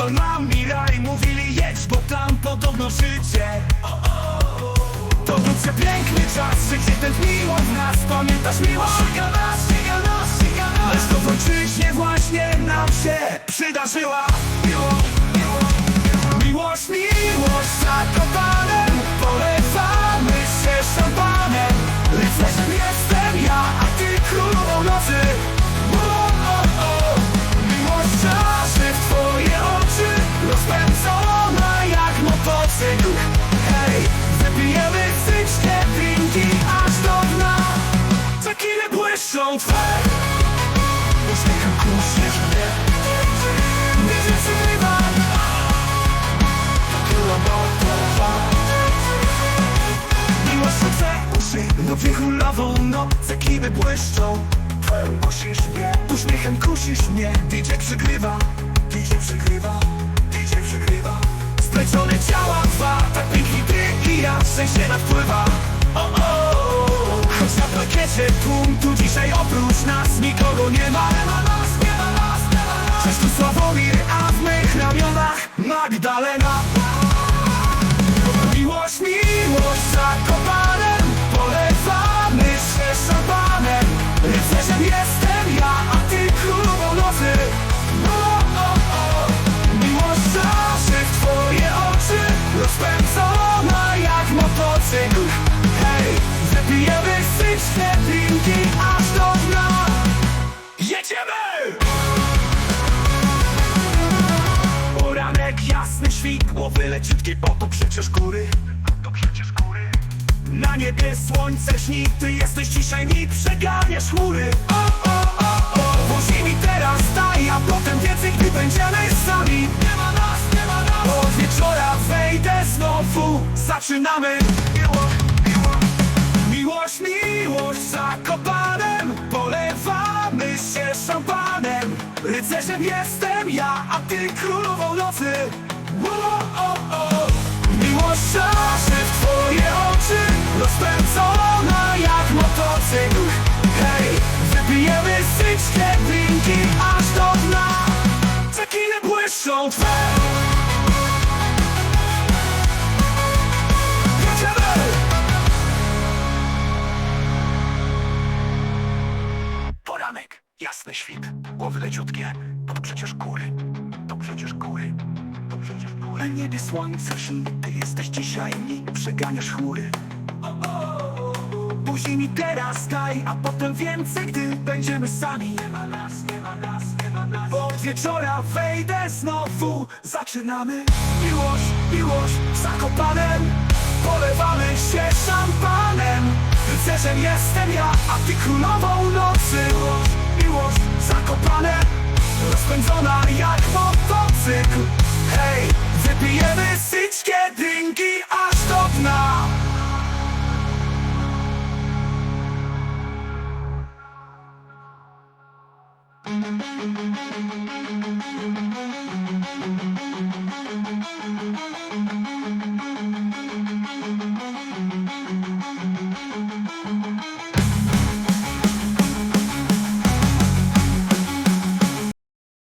palmami raj Mówili jedź, bo tam podobno życie. To był przepiękny czas, że gdzie tętniło w nas Pamiętasz miłość? Siga nas, siga nas, siga nas Lecz to w właśnie nam się przydarzyła uszy do wichulową noc Ekipy błyszczą. Kusisz mnie, uśmiechem kusisz mnie. DJ przygrywa, DJ przygrywa, DJ przygrywa. Splecione ciała dwa, tak piękni ty i ja W sensie nadpływa. O, o, Choć na parkiecie tłum tu dzisiaj oprócz nas Nikogo nie ma, nie ma nas, nie ma nas, nie ma nas. Cześć tu Sławomir, a w mych ramionach Magdalena. Miłość, miłość zakopanem syćkie drinki aż do dna! Poranek, jasny świt, głowy leciutkie, bo to przecież To przecież góry. Na niebie słońce śni, ty jesteś dzisiaj mi przeganiasz chmury. O, teraz daj, a potem więcej, gdy będziemy sami. Nie ma nas, nie ma nas. Od wieczora wejdę znowu, zaczynamy jestem ja, a ty królową nocy. O. Miłość czaszy w twoje oczy Rozpędzona jak motocykl. Hej, wypijemy syćkie drinki aż do dna. Chwilę błyszczą twe! Poranek, jasny świt, głowy leciutkie, to przecież góry, to przecież góry, to przecież góry. Na niebie słońce ty jesteś dzisiaj mi, przeganiasz chmury. Buzi mi teraz daj, a potem więcej, gdy będziemy sami. Nie ma nas, nie ma nas, nie ma nas. Od wieczora wejdę znowu, zaczynamy. Miłość, miłość, zakopanem, polewamy się szampanem. Rycerzem jestem ja, a ty królową nocy. Miłość, miłość, zakopane, rozpędzona jak motocykl. Hej, wypijemy syćkie drinki aż do dna.